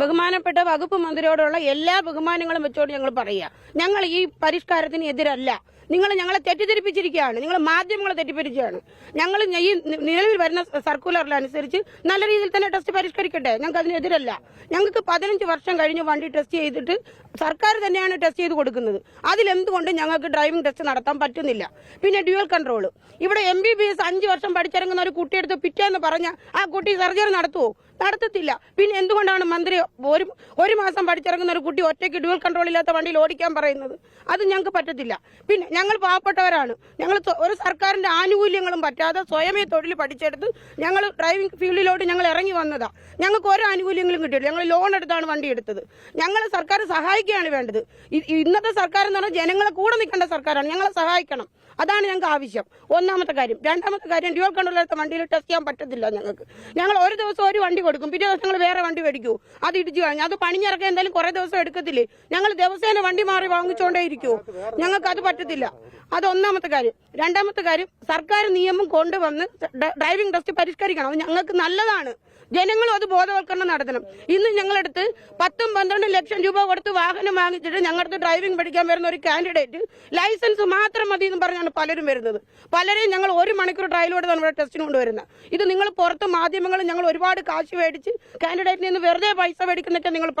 ബഹുമാനപ്പെട്ട വകുപ്പ് മന്ത്രിയോടുള്ള എല്ലാ ബഹുമാനങ്ങളും വെച്ചോണ്ട് ഞങ്ങൾ പറയുക. ഞങ്ങൾ ഈ പരിഷ്കാരത്തിന് എതിരല്ല. നിങ്ങൾ ഞങ്ങളെ തെറ്റിദ്ധരിപ്പിച്ചിരിക്കുകയാണ്. നിങ്ങൾ മാധ്യമങ്ങളെ തെറ്റിദ്ധരിക്കുകയാണ്. ഞങ്ങൾ ഈ നിലവിൽ വരുന്ന സർക്കുലറിലനുസരിച്ച് നല്ല രീതിയിൽ തന്നെ ടെസ്റ്റ് പരിഷ്കരിക്കട്ടെ. ഞങ്ങൾക്ക് അതിനെതിരല്ല ഞങ്ങൾക്ക് പതിനഞ്ച് വർഷം കഴിഞ്ഞ് വണ്ടി ടെസ്റ്റ് ചെയ്തിട്ട് സർക്കാർ തന്നെയാണ് ടെസ്റ്റ് ചെയ്ത് കൊടുക്കുന്നത്. അതിലെന്തുകൊണ്ട് ഞങ്ങൾക്ക് ഡ്രൈവിംഗ് ടെസ്റ്റ് നടത്താൻ പറ്റുന്നില്ല? പിന്നെ ഡ്യുവൽ കൺട്രോൾ ഇവിടെ എം ബി ബി എസ് അഞ്ച് വർഷം പഠിച്ചിറങ്ങുന്ന ഒരു കുട്ടിയെടുത്ത് പിറ്റേന്ന് പറഞ്ഞ ആ കുട്ടി സർജറി നടത്തുവോ? നടത്തത്തില്ല. പിന്നെ എന്തുകൊണ്ടാണ് മന്ത്രി ഒരു ഒരു മാസം പഠിച്ചിറങ്ങുന്ന ഒരു കുട്ടി ഒറ്റയ്ക്ക് ഡ്യുവൽ കൺട്രോൾ ഇല്ലാത്ത വണ്ടിയിൽ ഓടിക്കാൻ പറയുന്നത്? അത് ഞങ്ങൾക്ക് പറ്റത്തില്ല. പിന്നെ ഞങ്ങൾ പാവപ്പെട്ടവരാണ്. ഞങ്ങൾ ഒരു സർക്കാരിന്റെ ആനുകൂല്യങ്ങളും പറ്റാതെ സ്വയമേ തൊഴിൽ പഠിച്ചെടുത്ത് ഞങ്ങൾ ഡ്രൈവിംഗ് ഫീൽഡിലോട്ട് ഞങ്ങൾ ഇറങ്ങി വന്നതാ. ഞങ്ങൾക്ക് ഒരു ആനുകൂല്യങ്ങളും കിട്ടിയില്ല ഞങ്ങൾ ലോൺ എടുത്താണ് വണ്ടി എടുത്തത്. ഞങ്ങൾ സർക്കാർ സഹായിക്കുകയാണ് വേണ്ടത്. ഇന്നത്തെ സർക്കാർ എന്ന് പറഞ്ഞാൽ ജനങ്ങളെ കൂടെ നിൽക്കേണ്ട സർക്കാരാണ്. ഞങ്ങളെ സഹായിക്കണം. അതാണ് ഞങ്ങൾക്ക് ആവശ്യം. ഒന്നാമത്തെ കാര്യം. രണ്ടാമത്തെ കാര്യം ഡ്യൂൾ കൺട്രോൾ എടുത്ത വണ്ടിയിൽ ടെസ്റ്റ് ചെയ്യാൻ പറ്റത്തില്ല ഞങ്ങൾക്ക്. ഞങ്ങൾ ഒരു ദിവസം ഒരു വണ്ടി കൊടുക്കും. പിറ്റേ ദിവസം ഞങ്ങൾ വേറെ വണ്ടി മേടിക്കൂ. അത് ഇടിച്ചു കഴിഞ്ഞു അത് പണിഞ്ഞിറക്കാൻ എന്തായാലും കുറെ ദിവസം എടുക്കത്തില്ലേ? ഞങ്ങൾ ദിവസേന വണ്ടി മാറി വാങ്ങിച്ചുകൊണ്ടേ ഇരിക്കുവോ ഞങ്ങൾക്ക് അത് പറ്റത്തില്ല. അത് ഒന്നാമത്തെ കാര്യം. രണ്ടാമത്തെ കാര്യം സർക്കാർ നിയമം കൊണ്ടുവന്ന് ഡ്രൈവിംഗ് ടെസ്റ്റ് പരിഷ്കരിക്കണം. അത് ഞങ്ങൾക്ക് നല്ലതാണ്. ജനങ്ങളും അത് ബോധവൽക്കരണം നടത്തണം. ഇന്ന് ഞങ്ങളടുത്ത് പത്തും പന്ത്രണ്ടും ലക്ഷം രൂപ കൊടുത്ത് വാഹനം വാങ്ങിച്ചിട്ട് ഞങ്ങളടുത്ത് ഡ്രൈവിംഗ് പഠിക്കാൻ വരുന്ന ഒരു കാൻഡിഡേറ്റ് ലൈസൻസ് മാത്രം മതി എന്ന് പറഞ്ഞാണ് പലരും വരുന്നത്. പലരെയും ഞങ്ങൾ ഒരു മണിക്കൂർ ട്രയലോടെ നമ്മുടെ ടെസ്റ്റിന് കൊണ്ടുവരുന്നത് ഇത് നിങ്ങൾ പുറത്ത് മാധ്യമങ്ങൾ ഞങ്ങൾ ഒരുപാട് കാശ് മേടിച്ച് കാൻഡിഡേറ്റിൽ നിന്ന് വെറുതെ പൈസ മേടിക്കുന്നൊക്കെ നിങ്ങൾ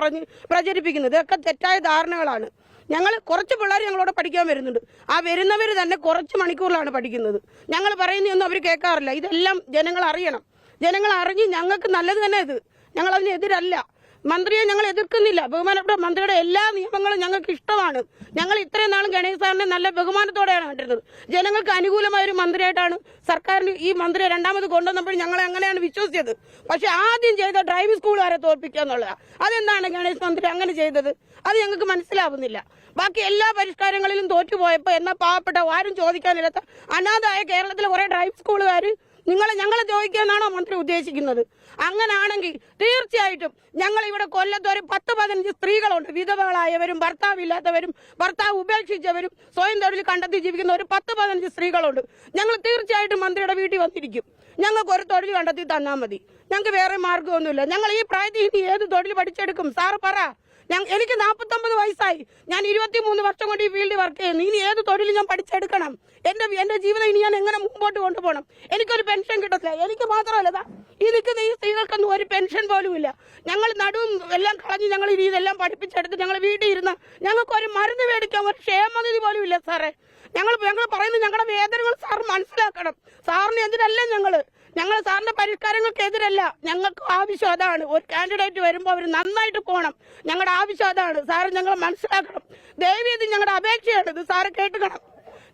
പ്രചരിപ്പിക്കുന്നത്. ഇതൊക്കെ തെറ്റായ ധാരണകളാണ്. ഞങ്ങൾ കുറച്ച് പിള്ളേർ ഞങ്ങളോട് പഠിക്കാൻ വരുന്നുണ്ട്. ആ വരുന്നവർ തന്നെ കുറച്ച് മണിക്കൂറിലാണ് പഠിക്കുന്നത്. ഞങ്ങൾ പറയുന്നതൊന്നും അവർ കേൾക്കാറില്ല. ഇതെല്ലാം ജനങ്ങൾ അറിയണം. ജനങ്ങൾ അറിഞ്ഞ് ഞങ്ങൾക്ക് നല്ലത് തന്നെ ഇത്. ഞങ്ങൾ അതിനെതിരല്ല. മന്ത്രിയെ ഞങ്ങൾ എതിർക്കുന്നില്ല. ബഹുമാനപ്പെട്ട മന്ത്രിയുടെ എല്ലാ നിയമങ്ങളും ഞങ്ങൾക്ക് ഇഷ്ടമാണ്. ഞങ്ങൾ ഇത്രയും നാളും ഗണേശ് സാറിനെ നല്ല ബഹുമാനത്തോടെയാണ് കണ്ടിരുന്നത്. ജനങ്ങൾക്ക് അനുകൂലമായ ഒരു മന്ത്രിയായിട്ടാണ് സർക്കാരിന് ഈ മന്ത്രിയെ രണ്ടാമത് കൊണ്ടുവന്നപ്പോൾ ഞങ്ങളെ അങ്ങനെയാണ് വിശ്വസിച്ചത്. പക്ഷെ ആദ്യം ചെയ്ത ഡ്രൈവിംഗ് സ്കൂളുകാരെ തോൽപ്പിക്കുക എന്നുള്ളതാണ് അതെന്താണ് ഗണേശ് മന്ത്രി അങ്ങനെ ചെയ്തത്? അത് ഞങ്ങൾക്ക് മനസ്സിലാവുന്നില്ല. ബാക്കി എല്ലാ പരിഷ്കാരങ്ങളിലും തോറ്റുപോയപ്പോൾ എന്നാൽ പാവപ്പെട്ട ആരും ചോദിക്കാനില്ലാത്ത അനാഥായ കേരളത്തിലെ കുറെ ഡ്രൈവിംഗ് സ്കൂളുകാർ നിങ്ങളെ ഞങ്ങളെ ചോദിക്കാന്നാണോ മന്ത്രി ഉദ്ദേശിക്കുന്നത്? അങ്ങനാണെങ്കിൽ തീർച്ചയായിട്ടും ഞങ്ങൾ ഇവിടെ കൊല്ലത്ത് ഒരു പത്ത് പതിനഞ്ച് സ്ത്രീകളുണ്ട്. വിധവകളായവരും ഭർത്താവില്ലാത്തവരും ഭർത്താവ് ഉപേക്ഷിച്ചവരും സ്വയം തൊഴിൽ കണ്ടെത്തി ജീവിക്കുന്ന ഒരു പത്ത് പതിനഞ്ച് സ്ത്രീകളുണ്ട്. ഞങ്ങൾ തീർച്ചയായിട്ടും മന്ത്രിയുടെ വീട്ടിൽ വന്നിരിക്കും. ഞങ്ങൾക്ക് ഒരു തൊഴിൽ കണ്ടെത്തി തന്നാൽ മതി. ഞങ്ങൾക്ക് വേറെ മാർഗമൊന്നുമില്ല ഞങ്ങൾ ഈ പ്രായത്തിൽ ഏത് തൊഴിൽ പഠിച്ചെടുക്കും? സാറ് പറ. എനിക്ക് നാൽപ്പത്തൊമ്പത് വയസ്സായി. ഞാൻ ഇരുപത്തി മൂന്ന് വർഷം കൊണ്ട് ഈ ഫീൽഡിൽ വർക്ക് ചെയ്യുന്നു. ഇനി ഏത് തൊഴിൽ ഞാൻ പഠിച്ചെടുക്കണം? എന്റെ എന്റെ ജീവിതം ഇനി ഞാൻ എങ്ങനെ മുമ്പോട്ട് കൊണ്ടുപോകണം? എനിക്കൊരു പെൻഷൻ കിട്ടത്തില്ല. എനിക്ക് മാത്രമല്ല ഈ നിൽക്കുന്ന ഈ സ്ത്രീകൾക്കൊന്നും ഒരു പെൻഷൻ പോലും ഇല്ല. ഞങ്ങൾ നടുവും എല്ലാം കളഞ്ഞ് ഞങ്ങൾ ഇനി ഇതെല്ലാം പഠിപ്പിച്ചെടുത്ത് ഞങ്ങൾ വീട്ടിൽ ഇരുന്ന ഞങ്ങൾക്ക് ഒരു മരുന്ന് മേടിക്കാൻ ഒരു ക്ഷേമനിധി പോലും ഇല്ല സാറേ. ഞങ്ങൾ ഞങ്ങൾ പറയുന്നത് ഞങ്ങളുടെ വേദനകൾ സാർ മനസ്സിലാക്കണം. സാറിന് എന്തിനല്ല ഞങ്ങൾ? ഞങ്ങൾ സാറിന്റെ പരിഷ്കാരങ്ങൾക്കെതിരല്ല. ഞങ്ങൾക്ക് ആവശ്യം അതാണ്. ഒരു കാൻഡിഡേറ്റ് വരുമ്പോൾ അവർ നന്നായിട്ട് പോകണം ഞങ്ങളുടെ ആവശ്യം അതാണ്. സാറ് ഞങ്ങൾ മനസ്സിലാക്കണം. ദയവ് ഇത് ഞങ്ങളുടെ അപേക്ഷയാണ്. ഇത് സാറ് കേട്ടുക്കണം.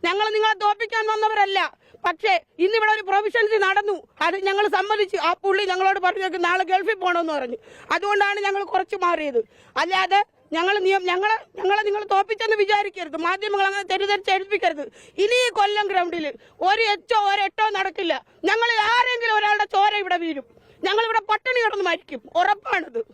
ഞങ്ങൾ നിങ്ങളെ തോപ്പിക്കാൻ വന്നവരല്ല. പക്ഷേ ഇന്നിവിടെ ഒരു പ്രൊവിഷൻസി നടന്നു. അത് ഞങ്ങൾ സമ്മതിച്ചു. ആ പുള്ളി ഞങ്ങളോട് പറഞ്ഞു നാളെ ഗൾഫിൽ പോകണമെന്ന് പറഞ്ഞു. അതുകൊണ്ടാണ് ഞങ്ങൾ കുറച്ച് മാറിയത്. അല്ലാതെ ഞങ്ങൾ നിയം ഞങ്ങളെ ഞങ്ങളെ നിങ്ങൾ തോപ്പിച്ചെന്ന് വിചാരിക്കരുത്. മാധ്യമങ്ങൾ അങ്ങനെ തെറ്റിദ്ധരിച്ച് എഴുതിപ്പിക്കരുത്. ഇനി ഈ കൊല്ലം ഗ്രൗണ്ടിൽ ഒരു എച്ചോ ഒരു എട്ടോ നടക്കില്ല ഞങ്ങൾ ആരെങ്കിലും ഒരാളുടെ ചോര ഇവിടെ വീഴും ഞങ്ങൾ ഇവിടെ പട്ടിണി കിടന്ന് മരിക്കും. ഉറപ്പാണിത്.